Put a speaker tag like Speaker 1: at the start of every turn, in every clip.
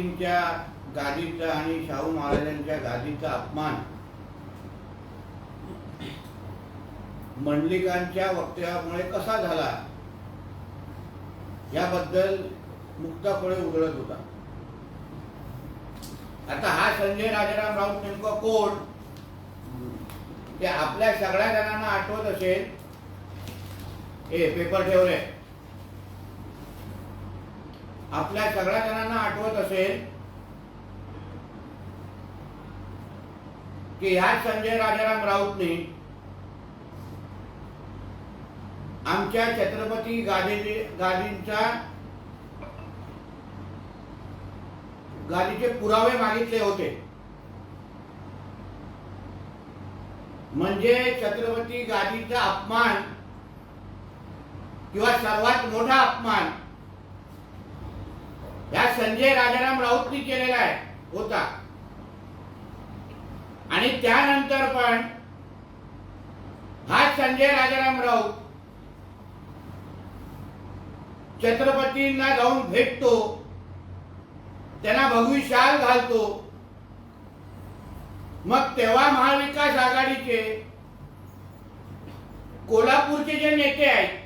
Speaker 1: छत्रपतींच्या गादीचा आणि शाहू महाराजांच्या गादीचा अपमान मंडलिकांच्या वक्तव्यामुळे कसा झाला? याबद्दल मुक्तापणे उघडत होता. आता हा संजय राजाराम राऊत नेमका कोण? ते आपल्या सगळ्या जणांना आठवत असेल. हे पेपर ठेवले आपल्या सगळ्या जणांना आठवत असेल की ह्या संजय राजाराम राऊतने आमच्या छत्रपती गादी गादींचा गादीचे पुरावे मागितले होते. म्हणजे छत्रपती गादीचा अपमान किंवा सर्वात मोठा अपमान या संजय राजाराम राऊतनी केलेला आहे होता. आणि त्यानंतर पण हा संजय राजाराम राऊत छत्रपतींना जाऊन भेटतो त्यांना भगवी शाल घालतो. मग तेव्हा महाविकास आघाडीचे कोल्हापूरचे जे नेते आहेत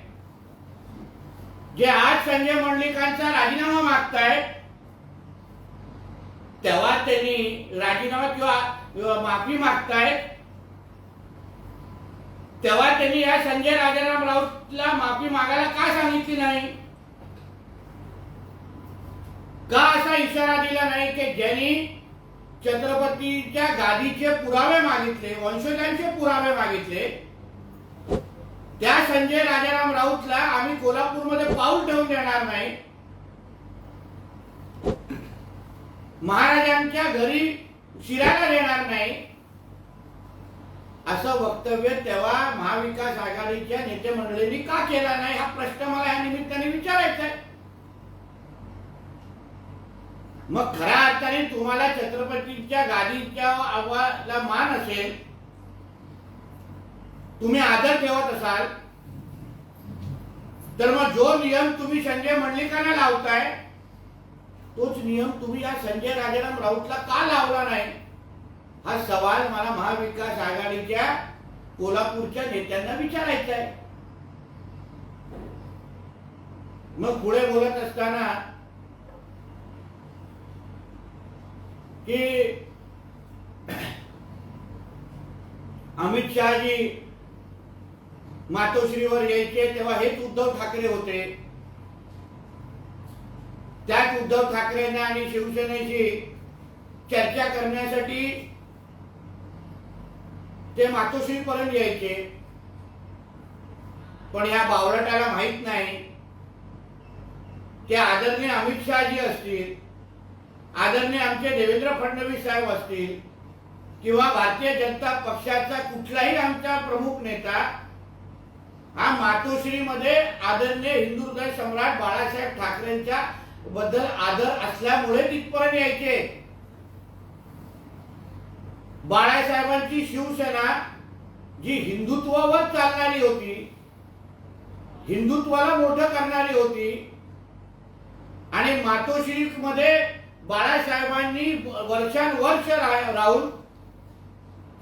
Speaker 1: जे आज संजय मंडलिकांचा राजीनामा मागतायत तेव्हा त्यांनी राजीनामा किंवा माफी मागतायत तेव्हा त्यांनी या संजय राजाराम राऊतला माफी मागायला का सांगितली नाही? का असा इशारा दिला नाही की ज्यांनी छत्रपतीच्या गादीचे पुरावे मागितले वंशजांचे पुरावे मागितले त्या संजय राजाराम राऊतला आम्ही कोल्हापूरमध्ये पाऊल ठेवून देणार नाही. महाराजांच्या घरी शिरायला देणार नाही. असं वक्तव्य तेव्हा महाविकास आघाडीच्या नेते मंडळींनी का केला नाही? हा प्रश्न मला या निमित्ताने विचारायचा आहे. मग खऱ्या अर्थाने तुम्हाला छत्रपतीच्या गादीच्या आवाला मान असेल तुम्ही आदर ठेवत असाल तर मग जो नियम तुम्ही संजय मंडलिकांना लावताय तोच नियम तुम्ही या संजय राजाराम राऊतला का लावला नाही? हा सवाल मला महाविकास आघाडीच्या कोल्हापूरच्या नेत्यांना विचारायचा आहे मग पुढे बोलत असताना की अमित शहाजी मातोश्रीवर यायचे तेव्हा हेच उद्धव ठाकरे होते. त्याच उद्धव ठाकरेंना आणि शिवसेनेशी चर्चा करण्यासाठी ते मातोश्री पर्यंत यायचे. पण या बावरटाला माहीत नाही. की आदरणीय अमित शहाजी असतील आदरणीय आमचे देवेंद्र फडणवीस साहेब असतील किंवा भारतीय जनता पक्षाचा कुठलाही आमचा प्रमुख नेता हा मातोश्रीमध्ये आदरणीय हिंदू सम्राट बाळासाहेब ठाकरेंच्या बद्दल आदर असल्यामुळे तिथपर्यंत यायचे. बाळासाहेबांची शिवसेना जी हिंदुत्वावर चालणारी होती हिंदुत्वाला मोठं करणारी होती आणि मातोश्री मध्ये बाळासाहेबांनी वर्षानुवर्ष राहून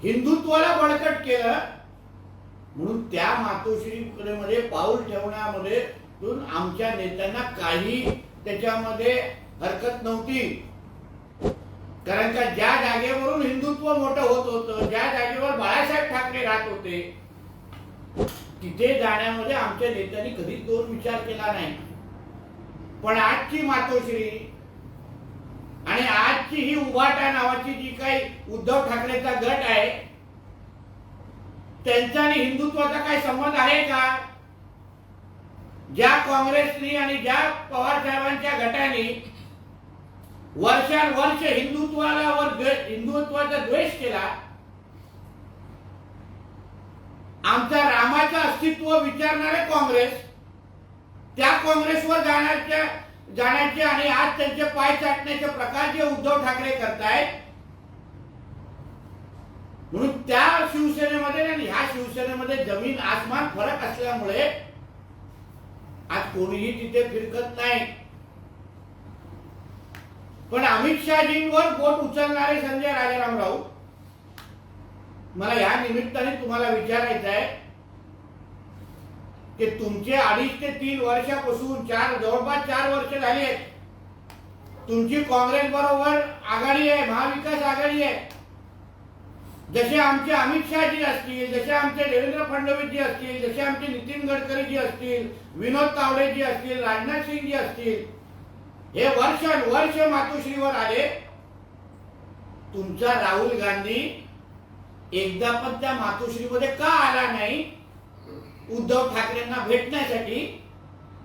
Speaker 1: हिंदुत्वाला बळकट केलं म्हणून त्या मातोश्रीमध्ये पाऊल ठेवण्यामध्ये आमच्या नेत्यांना काही त्याच्यामध्ये हरकत नव्हती. कारण का ज्या जागेवरून हिंदुत्व मोठं होत होतं ज्या जागेवर बाळासाहेब ठाकरे राहत होते तिथे जाण्यामध्ये आमच्या नेत्यांनी कधीच दोन विचार केला नाही. पण आजची मातोश्री आणि आजची ही उभाटा नावाची जी काही उद्धव ठाकरेचा गट आहे त्यांचा आणि हिंदुत्वाचा काही संबंध आहे का? ज्या काँग्रेसनी आणि ज्या पवार साहेबांच्या गटाने वर्षानुवर्ष हिंदुत्वाला वर हिंदुत्वाचा द्वेष केला आमचा रामाचं अस्तित्व विचारणारे काँग्रेस त्या काँग्रेसवर जाण्याच्या जाण्याचे आणि आज त्यांचे पाय चाटण्याचे प्रकार जे उद्धव ठाकरे करतायत म्हणून त्या शिवसेनेमध्ये आणि ह्या शिवसेनेमध्ये जमीन आसमान फरक असल्यामुळे आज कोणीही तिथे फिरकत नाही. पण अमित शहाजींवर बोट उचलणारे संजय राजाराम राऊत मला या निमित्ताने तुम्हाला विचारायचं आहे की तुमचे अडीच ते तीन वर्षापासून चार जवळपास चार वर्ष झाली आहेत. तुमची काँग्रेस बरोबर आघाडी आहे महाविकास आघाडी आहे. जसे आमचे अमित शहाजी असतील जसे आमचे देवेंद्र फडणवीसजी असतील जसे आमचे नितीन गडकरीजी असतील विनोद तावडेजी असतील राजनाथ सिंगजी असतील हे वर्ष वर्ष मातोश्रीवर आले. तुमचा राहुल गांधी एकदा पण त्या मातोश्रीमध्ये का आला नाही? उद्धव ठाकरेंना भेटण्यासाठी.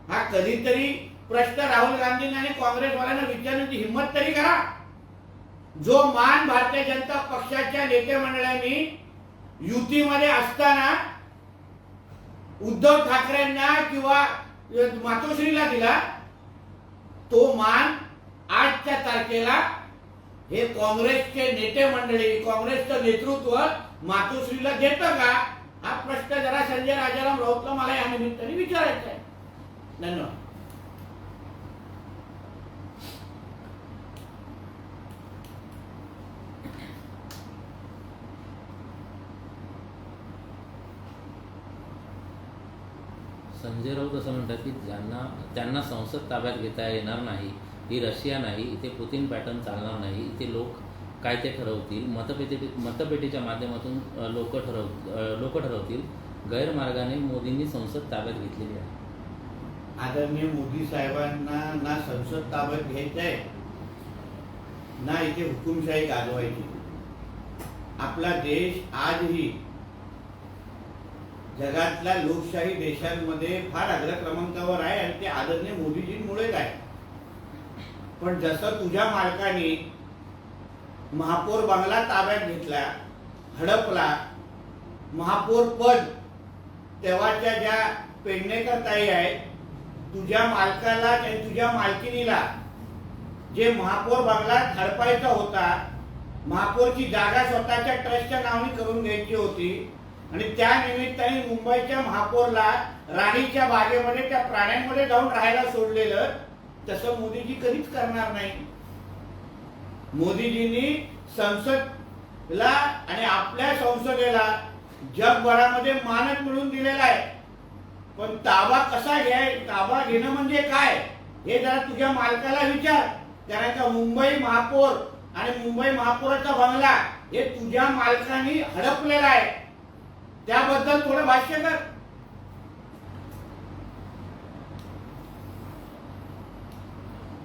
Speaker 1: हा कधीतरी प्रश्न राहुल गांधींना आणि काँग्रेसवाल्यांना विचारण्याची हिंमत तरी करा. जो मान भारतीय जनता पक्षाच्या नेते मंडळांनी युतीमध्ये असताना उद्धव ठाकरेंना किंवा मातोश्रीला दिला तो मान आजच्या तारखेला हे काँग्रेसचे नेते मंडळी काँग्रेसचं नेतृत्व मातोश्रीला देतं का? हा प्रश्न जरा संजय राजाराम राऊतला मला या निमित्ताने विचारायचा आहे. धन्यवाद.
Speaker 2: संजय राऊत असं म्हणतात की ज्यांना त्यांना संसद ताब्यात घेता येणार नाही ही रशिया नाही इथे पुतीन पॅटर्न चालणार नाही इथे लोक काय ते ठरवतील? मतपेटी मतपेटीच्या माध्यमातून लोक ठरव लोक ठरवतील. गैरमार्गाने मोदींनी संसद ताब्यात घेतलेली आहे.
Speaker 1: आदरणीय मोदी साहेबांना ना संसद ताब्यात घ्यायचंय ना इथे हुकुमशाही गाजवायची. आपला देश आजही जगातल्या लोकशाही देशांमध्ये फार अग्र क्रमांकावर आहे आणि ते आदरणीय मोदीजींमुळेच आहे. पण जसं तुझ्या मालकाने महापौर बंगला ताब्यात घेतला हडपला महापौर पद तेव्हाच्या ज्या पेडणेकर ताई आहेत तुझ्या मालकाला आणि तुझ्या मालकिनीला जे महापौर बंगला हडपायचा होता महापौरची जागा स्वतःच्या ट्रस्टच्या नावाने करून घ्यायची होती आणि त्या निमित्ताने मुंबईच्या महापौरला राणीच्या बागेमध्ये त्या प्राण्यांमध्ये जाऊन राहायला सोडलेलं तसं मोदीजी कधीच करणार नाही. मोदीजींनी संसदला आणि आपल्या संसदेला जगभरामध्ये मानक मिळून दिलेला आहे. पण ताबा कसा घ्याय ताबा घेणं म्हणजे काय? हे जरा तुझ्या मालकाला विचार. कारण का मुंबई महापौर आणि मुंबई महापौराचा बंगला हे तुझ्या मालकाने हडपलेला आहे. त्याबद्दल थोडं भाष्य कर.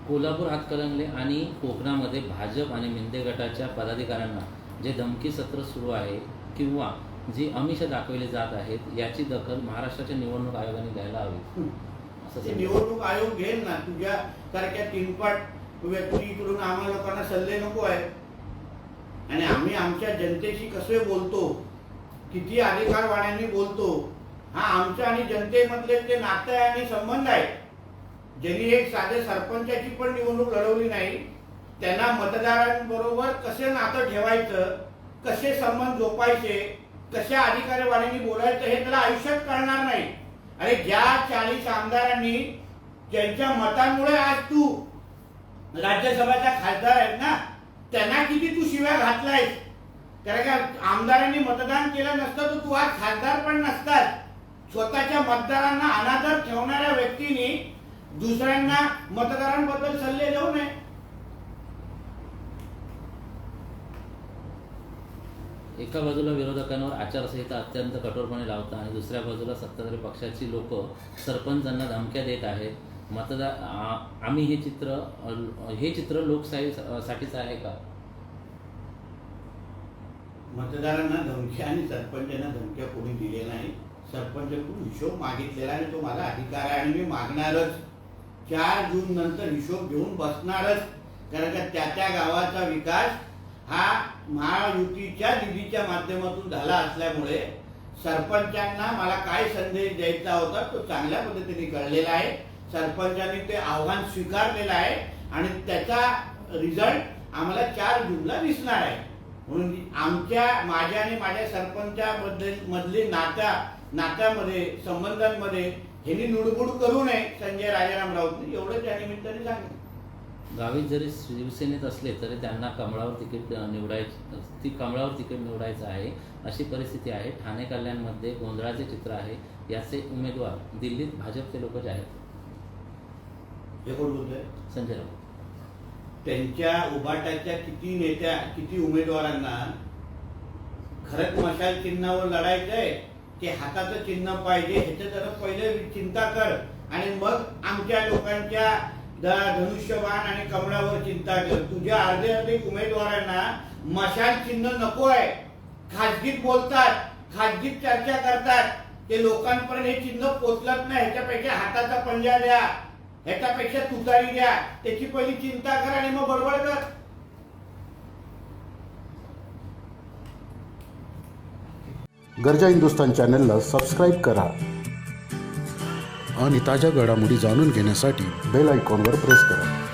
Speaker 2: कोल्हापूर हातकणंगले आणि कोकणामध्ये भाजप आणि मिंदे गटाच्या पदाधिकाऱ्यांना जे धमकी सत्र सुरू आहे किंवा जी आमिष दाखवली जात आहेत याची दखल महाराष्ट्राच्या निवडणूक आयोगाने घ्यायला हवी. असं.
Speaker 1: निवडणूक आयोग घेईल ना. तुझ्या सारख्या तीनपाट व्यक्तीकडून आम्हाला लोकांना सल्ले नको आहेत. आणि आम्ही आमच्या जनतेशी कसे बोलतो किती अधिकारवाण्यांनी बोलतो. हा आमच्या आणि जनतेमधले ते नातं आहे आणि संबंध आहे ज्यांनी एक साधे सरपंचाची पण निवडणूक लढवली नाही त्यांना मतदारांबरोबर कसे नातं ठेवायचं कसे संबंध जोपायचे कशा अधिकारीवाण्यांनी बोलायचं हे त्याला आयुष्यात कळणार नाही. अरे ज्या चाळीस आमदारांनी ज्यांच्या मतांमुळे आज तू राज्यसभाचा खासदार आहेत ना त्यांना किती तू शिव्या घातलायस? कारण का आमदारांनी मतदान केलं नसतं तर तू आज खासदार पण नसतात स्वतःच्या मतदारांना अनादर ठेवणाऱ्या व्यक्तीने दुसऱ्यांना मतदारांबद्दल सल्ले देऊ नये.
Speaker 2: एका बाजूला विरोधकांवर आचारसंहिता अत्यंत कठोरपणे लावता आणि दुसऱ्या बाजूला सत्ताधारी पक्षाची लोक सरपंचांना धमक्या देत आहेत. मतदार आम्ही हे चित्र हे चित्र लोकशाही साठीच आहे का?
Speaker 1: मतदारांना धमक्या आणि सरपंचांना धमक्या कोणी दिल्या नाही सरपंचकडून हिशोब मागितलेला आणि तो माझा अधिकार आहे आणि मी मागणारच. चार जून नंतर हिशोब घेऊन बसणारच. कारण का त्या त्या गावाचा विकास हा महायुतीच्या निधीच्या माध्यमातून झाला असल्यामुळे सरपंचांना मला काय संदेश द्यायचा होता तो चांगल्या पद्धतीने कळलेला आहे. सरपंचांनी ते आव्हान स्वीकारलेलं आहे आणि त्याचा रिझल्ट आम्हाला चार जूनला दिसणार आहे. म्हणून आमच्या माझ्या आणि माझ्या सरपंचाबद्दल मधले नात्या नात्यामध्ये संबंधांमध्ये ह्यांनी लुडबुड करू नये संजय राजाराम राऊत. एवढं त्या निमित्ताने सांगितलं
Speaker 2: गावित जरी शिवसेनेत असले तरी त्यांना कमळावर तिकीट निवडायचं ती कमळावर तिकीट निवडायचं आहे अशी परिस्थिती आहे. ठाणे कल्याणमध्ये गोंधळाचे चित्र आहे. याचे उमेदवार दिल्लीत भाजपचे लोक जाहीर. संजय राऊत.
Speaker 1: त्यांच्या उभाटाच्या किती नेत्या किती उमेदवारांना खरंच मशाल चिन्हावर लढायचंय की हाताचं चिन्ह पाहिजे ह्याचं जरा पहिले चिंता कर. आणि मग आमच्या लोकांच्या ध- धनुष्यबाण आणि कमळावर चिंता कर. तुझ्या अर्धे अर्धे उमेदवारांना मशाल चिन्ह नको आहे. खाजगीत बोलतात खाजगीत चर्चा करतात. ते लोकांपर्यंत हे चिन्ह पोचलत नाही ह्याच्यापेक्षा हाताचा पंजा द्या. ह्याच्यापेक्षा तुतारी द्या त्याची पहिली चिंता करा आणि मग बडबड कर.
Speaker 3: गरजा हिंदुस्तान चॅनलला सबस्क्राईब करा.
Speaker 4: आणि ताज्या घडामोडी जाणून घेण्यासाठी
Speaker 3: बेल आयकॉनवर प्रेस करा.